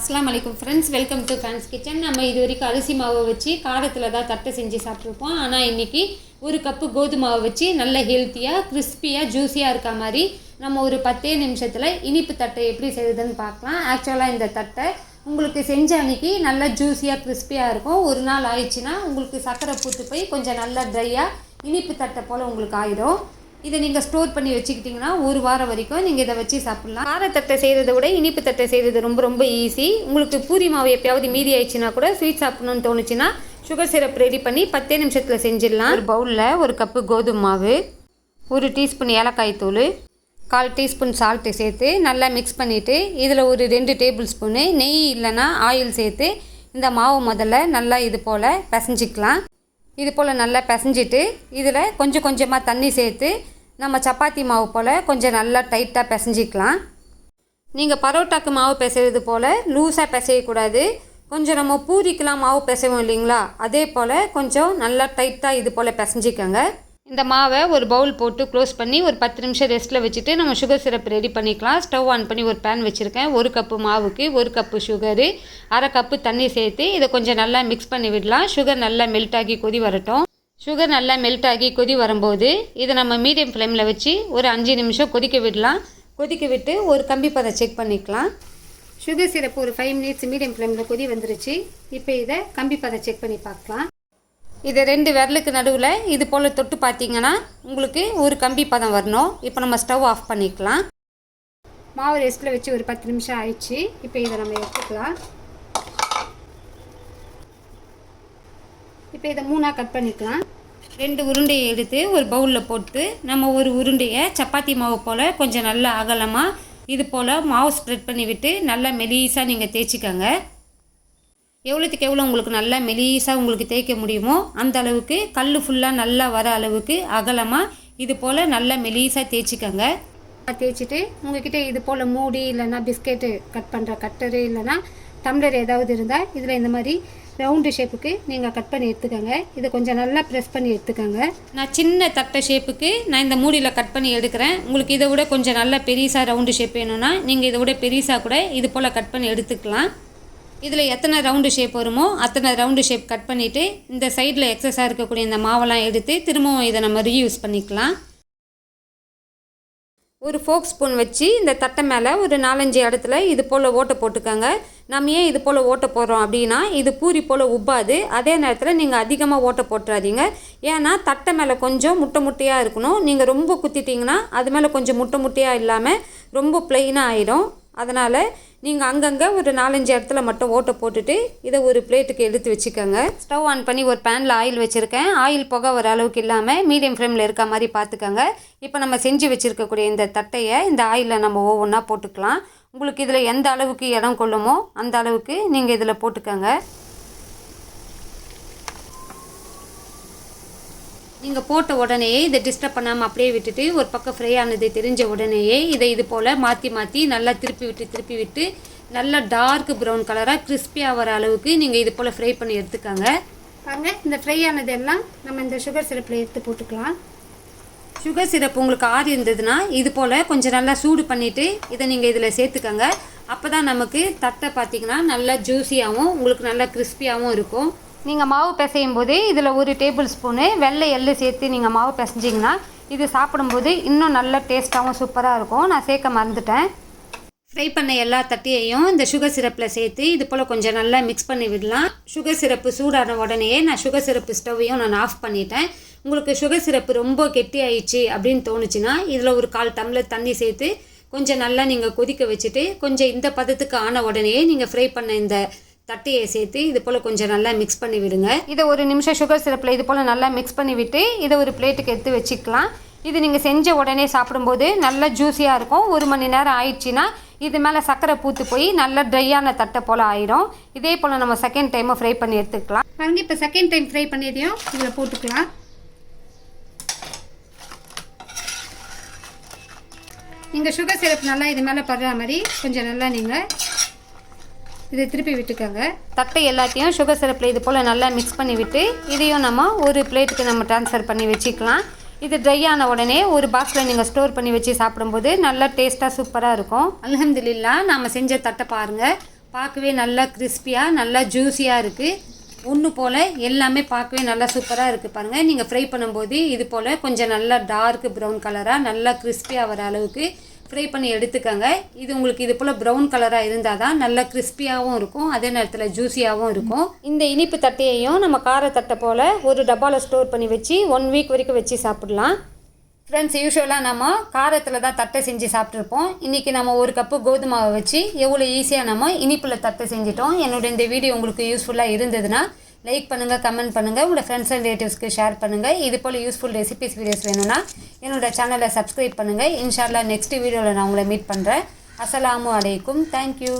அஸ்லாம் வலைக்கும் friends welcome to fans kitchen நம்ம இது வரைக்கும் அரிசி மாவை வச்சு காரத்தில் தான் தட்டை செஞ்சு சாப்பிட்ருப்போம் ஆனால் இன்றைக்கி ஒரு கப்பு கோதுமை மாவை வச்சு நல்ல ஹெல்த்தியாக கிறிஸ்பியாக ஜூஸியாக இருக்க மாதிரி நம்ம ஒரு பத்தே நிமிஷத்தில் இனிப்பு தட்டை எப்படி செய்யுதுன்னு பார்க்கலாம். ஆக்சுவலாக இந்த தட்டை உங்களுக்கு செஞ்ச அன்னைக்கு நல்லா ஜூஸியாக கிறிஸ்பியாக இருக்கும். ஒரு நாள் ஆயிடுச்சுன்னா உங்களுக்கு சர்க்கரை பூத்து போய் கொஞ்சம் நல்லா ட்ரையாக இனிப்பு தட்டை போல் உங்களுக்கு ஆயிடும். இதை நீங்கள் ஸ்டோர் பண்ணி வச்சுக்கிட்டிங்கன்னா ஒரு வாரம் வரைக்கும் நீங்கள் இதை வச்சு சாப்பிட்லாம். காரத்தட்டை செய்கிறத விட இனிப்பு தட்டை செய்கிறது ரொம்ப ரொம்ப ஈஸி உங்களுக்கு பூரி மாவு எப்பயாவது மீதி ஆயிடுச்சுன்னா கூட ஸ்வீட் சாப்பிடணும்னு தோணுச்சுன்னா சுகர் சிரப் ரெடி பண்ணி பத்தே நிமிஷத்தில் செஞ்சிடலாம். ஒரு பவுலில் ஒரு கப்பு கோதுமை மாவு ஒரு டீஸ்பூன் ஏலக்காய் தூள் கால் டீஸ்பூன் சால்ட்டு சேர்த்து நல்லா மிக்ஸ் பண்ணிவிட்டு இதில் ஒரு ரெண்டு டேபிள் ஸ்பூனு நெய் இல்லைன்னா ஆயில் சேர்த்து இந்த மாவு முதல்ல நல்லா இது போல் பிசைஞ்சிக்கலாம். இது போல் நல்லா பிசைஞ்சிட்டு இதில் கொஞ்சம் கொஞ்சமாக தண்ணி சேர்த்து நம்ம சப்பாத்தி மாவு போல் கொஞ்சம் நல்லா டைட்டாக பிசைஞ்சிக்கலாம். நீங்கள் பரோட்டாக்கு மாவு பிசைறது போல் லூஸாக பிசையக்கூடாது. கொஞ்சம் நம்ம பூரிக்கெலாம் மாவு பிசைவோம் இல்லைங்களா? அதே போல் கொஞ்சம் நல்லா டைட்டாக இது போல் பிசைஞ்சிக்கோங்க. இந்த மாவை ஒரு பவுல் போட்டு க்ளோஸ் பண்ணி ஒரு பத்து நிமிஷம் ரெஸ்ட்டில் வச்சுட்டு நம்ம சுகர் சிரப் ரெடி பண்ணிக்கலாம். ஸ்டவ் ஆன் பண்ணி ஒரு பேன் வச்சுருக்கேன். ஒரு கப்பு மாவுக்கு ஒரு கப்பு சுகரு அரை கப்பு தண்ணி சேர்த்து இதை கொஞ்சம் நல்லா மிக்ஸ் பண்ணி விடலாம். சுகர் நல்லா மெல்ட் ஆகி கொதி வரட்டும். சுகர் நல்லா மெல்ட் ஆகி கொதி வரும்போது இதை நம்ம மீடியம் ஃப்ளேமில் வச்சு ஒரு அஞ்சு நிமிஷம் கொதிக்க விடலாம். கொதிக்க விட்டு ஒரு கம்பி பதம் செக் பண்ணிக்கலாம். சுகர் சிரப் ஒரு ஃபைவ் மினிட்ஸ் மீடியம் ஃப்ளேமில் கொதி வந்துருச்சு. இப்போ இதை கம்பி பதம் செக் பண்ணி பார்க்கலாம். இதை ரெண்டு விரலுக்கு நடுவில் இது போல் தொட்டு பார்த்தீங்கன்னா உங்களுக்கு ஒரு கம்பி பதம் வரணும். இப்போ நம்ம ஸ்டவ் ஆஃப் பண்ணிக்கலாம். மாவு ரெஸ்ட்டில் வச்சு ஒரு பத்து நிமிஷம் ஆயிடுச்சு. இப்போ இதை நம்ம எடுத்துக்கலாம். இப்போ இதை மூணாக கட் பண்ணிக்கலாம். ரெண்டு உருண்டையை எடுத்து ஒரு பவுலில் போட்டு நம்ம ஒரு உருண்டையை சப்பாத்தி மாவு போல் கொஞ்சம் நல்லா அகலமாக இது போல் மாவு ஸ்ப்ரெட் பண்ணி விட்டு நல்லா மெலீஸாக நீங்கள் தேய்ச்சிக்கோங்க. எவ்வளோத்துக்கு எவ்வளோ உங்களுக்கு நல்லா மெலீஸாக உங்களுக்கு தேய்க்க முடியுமோ அந்த அளவுக்கு கல் ஃபுல்லாக நல்லா வர அளவுக்கு அகலமாக இது போல் நல்லா மெலீஸாக தேய்ச்சிக்கோங்க. தேய்ச்சிட்டு உங்ககிட்ட இது போல் மூடி இல்லைன்னா பிஸ்கெட்டு கட் பண்ணுற கட்டரு இல்லைன்னா டம்ளர் ஏதாவது இருந்தால் இதில் இந்த மாதிரி ரவுண்டு ஷேப்புக்கு நீங்கள் கட் பண்ணி எடுத்துக்கோங்க. இதை கொஞ்சம் நல்லா ப்ரெஸ் பண்ணி எடுத்துக்கோங்க. நான் சின்ன தட்டை ஷேப்புக்கு நான் இந்த மூடியில் கட் பண்ணி எடுக்கிறேன். உங்களுக்கு இதை விட கொஞ்சம் நல்லா பெருசாக ரவுண்டு ஷேப் வேணும்னா நீங்கள் இதை விட பெருசாக கூட இது போல் கட் பண்ணி எடுத்துக்கலாம். இதில் எத்தனை ரவுண்டு ஷேப் வருமோ அத்தனை ரவுண்டு ஷேப் கட் பண்ணிவிட்டு இந்த சைடில் எக்ஸஸாக இருக்கக்கூடிய இந்த மாவெல்லாம் எடுத்து திரும்பவும் இதை நம்ம ரீயூஸ் பண்ணிக்கலாம். ஒரு ஃபோக் ஸ்பூன் வச்சு இந்த தட்டை மேலே ஒரு நாலஞ்சு இடத்துல இது போல் ஓட்டை போட்டுக்கோங்க. நம்ம ஏன் இது போல் ஓட்டை போடுறோம் அப்படின்னா இது பூரி போல் உப்பாது. அதே நேரத்தில் நீங்கள் அதிகமாக ஓட்டை போட்டுறாதீங்க. ஏன்னா தட்டை மேலே கொஞ்சம் முட்டை முட்டையாக இருக்கணும். நீங்கள் ரொம்ப குத்திட்டிங்கன்னா அது மேலே கொஞ்சம் முட்டை முட்டையாக இல்லாமல் ரொம்ப பிளெயினாக ஆயிடும் அதனால் நீங்கள் அங்கங்கே ஒரு நாலஞ்சு இடத்துல மட்டும் ஓட்டை போட்டுட்டு இதை ஒரு பிளேட்டுக்கு எடுத்து வச்சுக்கோங்க. ஸ்டவ் ஆன் பண்ணி ஒரு பேனில் ஆயில் வச்சுருக்கேன். ஆயில் புகை வர அளவுக்கு இல்லாமல் மீடியம் ஃப்ளேமில் இருக்க மாதிரி பார்த்துக்கோங்க. இப்போ நம்ம செஞ்சு வச்சுருக்கக்கூடிய இந்த தட்டையை இந்த ஆயிலில் நம்ம ஒவ்வொன்றா போட்டுக்கலாம். உங்களுக்கு இதில் எந்த அளவுக்கு இடம் கொள்ளுமோ அந்த அளவுக்கு நீங்கள் இதில் போட்டுக்கோங்க. நீங்கள் போட்ட உடனேயே இதை டிஸ்டர்ப் பண்ணாமல் அப்படியே விட்டுட்டு ஒரு பக்கம் ஃப்ரை ஆனது தெரிஞ்ச உடனேயே இதை இது போல் மாற்றி மாற்றி நல்லா திருப்பி விட்டு திருப்பி விட்டு நல்லா டார்க் ப்ரௌன் கலராக கிறிஸ்பியாக வர அளவுக்கு நீங்கள் இது போல் ஃப்ரை பண்ணி எடுத்துக்கோங்க. பாருங்கள் இந்த ஃப்ரை ஆனதெல்லாம் நம்ம இந்த சுகர் சிரப்பில் எடுத்து போட்டுக்கலாம். சுகர் சிரப் உங்களுக்கு ஆறு இருந்ததுன்னா இது போல் கொஞ்சம் நல்லா சூடு பண்ணிவிட்டு இதை நீங்கள் இதில் சேர்த்துக்கோங்க. அப்போ தான் நமக்கு தட்டை பார்த்தீங்கன்னா நல்லா ஜூஸியாகவும் உங்களுக்கு நல்லா கிறிஸ்பியாகவும் இருக்கும். நீங்கள் மாவு பிசையும் போது இதில் ஒரு டேபிள் ஸ்பூனு வெள்ளை எள்ளு சேர்த்து நீங்கள் மாவு பிசைஞ்சிங்கன்னா இது சாப்பிடும்போது இன்னும் நல்ல டேஸ்ட்டாகவும் சூப்பராக இருக்கும். நான் சேர்க்க மறந்துட்டேன். ஃப்ரை பண்ண எல்லா தட்டியையும் இந்த சுகர் சிரப்பில் சேர்த்து இது போல் கொஞ்சம் நல்லா மிக்ஸ் பண்ணி விடலாம். சுகர் சிரப்பு சூடான உடனேயே நான் சுகர் சிரப்பு ஸ்டவ்வையும் நான் ஆஃப் பண்ணிட்டேன். உங்களுக்கு சுகர் சிரப்பு ரொம்ப கெட்டி ஆயிடுச்சு அப்படின்னு தோணுச்சுன்னா இதில் ஒரு கால் டம்ளர் தண்ணி சேர்த்து கொஞ்சம் நல்லா நீங்கள் கொதிக்க வச்சுட்டு கொஞ்சம் இந்த பதத்துக்கு ஆன உடனேயே நீங்கள் ஃப்ரை பண்ண இந்த தட்டையை சேர்த்து இது போல் கொஞ்சம் நல்லா மிக்ஸ் பண்ணி விடுங்க. இதை ஒரு நிமிஷம் சுகர் சிரப்பில் இது போல் நல்லா மிக்ஸ் பண்ணி விட்டு இதை ஒரு பிளேட்டுக்கு எடுத்து வச்சுக்கலாம். இது நீங்கள் செஞ்ச உடனே சாப்பிடும்போது நல்லா ஜூஸியாக இருக்கும். ஒரு மணி நேரம் ஆயிடுச்சுன்னா இது மேலே சர்க்கரை பூத்து போய் நல்லா ட்ரையான தட்டை போல் ஆயிரும். இதே போல் நம்ம செகண்ட் டைமும் ஃப்ரை பண்ணி எடுத்துக்கலாம். பாருங்க இப்போ செகண்ட் டைம் ஃப்ரை பண்ணியதையும் இதில் போட்டுக்கலாம். நீங்கள் சுகர் சிரப் நல்லா இது மேலே படுற மாதிரி கொஞ்சம் நல்லா நீங்கள் இதை திருப்பி விட்டுக்கோங்க. தட்டை எல்லாத்தையும் சுகர் சிரப்பில் இது போல் நல்லா மிக்ஸ் பண்ணி விட்டு இதையும் நம்ம ஒரு பிளேட்டுக்கு நம்ம ட்ரான்ஸ்ஃபர் பண்ணி வச்சுக்கலாம். இது ட்ரை ஆன உடனே ஒரு பாக்ஸில் நீங்கள் ஸ்டோர் பண்ணி வச்சு சாப்பிடும்போது நல்லா டேஸ்ட்டாக சூப்பராக இருக்கும். அலமதுல்லா நாம் செஞ்ச தட்டை பாருங்கள் பார்க்கவே நல்லா கிறிஸ்பியாக நல்லா ஜூஸியாக இருக்குது ஒன்று போல் எல்லாமே பார்க்கவே நல்லா சூப்பராக இருக்குது பாருங்கள் நீங்கள் ஃப்ரை பண்ணும்போது இது போல் கொஞ்சம் நல்லா டார்க் ப்ரௌன் கலராக நல்லா கிறிஸ்பியாக வர அளவுக்கு ஃப்ரை பண்ணி எடுத்துக்கோங்க. இது உங்களுக்கு இது போல் ப்ரௌன் கலராக இருந்தால் தான் நல்லா கிறிஸ்பியாகவும் இருக்கும். அதே நேரத்தில் ஜூஸியாகவும் இருக்கும். இந்த இனிப்பு தட்டையையும் நம்ம காரத்தட்டை போல் ஒரு டப்பாவில் ஸ்டோர் பண்ணி வச்சு ஒன் வீக் வரைக்கும் வச்சு சாப்பிடலாம். ஃப்ரெண்ட்ஸ் யூஸ்வலாக நம்ம காரத்தில் தான் தட்டை செஞ்சு சாப்பிட்ருப்போம் இன்றைக்கி நம்ம ஒரு கப்பு கோதுமாவை வச்சு எவ்வளோ ஈஸியாக நம்ம இனிப்பில் தட்டை செஞ்சிட்டோம். என்னோட இந்த வீடியோ உங்களுக்கு யூஸ்ஃபுல்லாக இருந்ததுன்னா லைக் பண்ணுங்கள் கமெண்ட் பண்ணுங்கள் உங்களோட ஃப்ரெண்ட்ஸ் அண்ட் ரிலேட்டிவ்ஸ்க்கு ஷேர் பண்ணுங்கள் இது போல் யூஸ்ஃபுல் ரெசிபிஸ் வீடியோஸ் வேணும்னா என்னோட சேனலை சப்ஸ்கிரைப் பண்ணுங்கள் இன்ஷால்லா நெக்ஸ்ட் வீடியோவில் நான் உங்களை மீட் பண்ணுறேன் அஸ்ஸலாமு அலைக்கும். தேங்க்யூ